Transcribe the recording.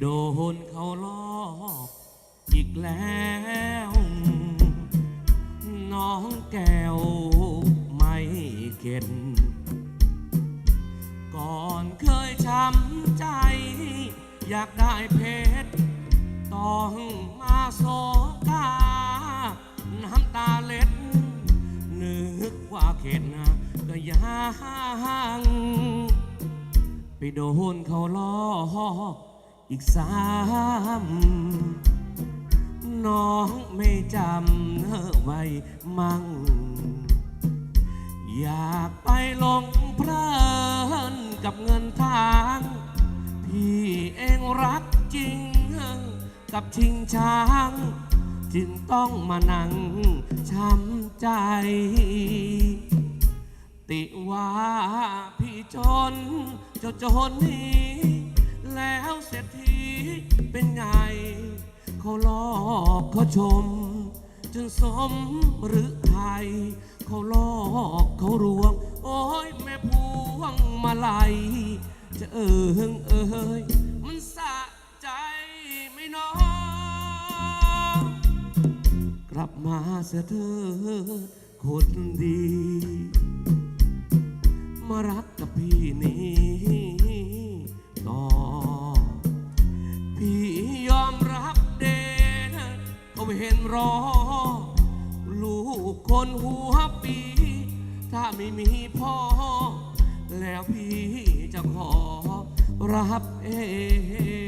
โดนเขาลอกอีกแล้ว น้องแก้วไม่เข็ดก่อนเคยช้ำใจ อยากได้เพชร ต้องมาโศกา น้ำตาเล็ด นึกว่าเข็ดนะก็ยังไปโดนเขาล้อก อีกสามน้องไม่จำเนอไว้มั่ง อยากไปลงเพลินกับเงินทาง พี่เองรักจริง กับชิงช้าง จึงต้องมานั่งช้ำใจ ติว่าพี่จนจะจนนี้ แล้วเศรษฐีเป็นไง เขาลอกเขาชม จนสมหรือไทย เขาลอกเขารวง โอ้ยแม่พวงมาลัยจะเอิงเอ้ยมันสะใจไม่น้องกลับมาเสียเถิดคนดี พี่ยอมรับเดนเขาเห็นรอ ลูกคนหัวปี ถ้าไม่มีพ่อ แล้วพี่จะขอรับเอง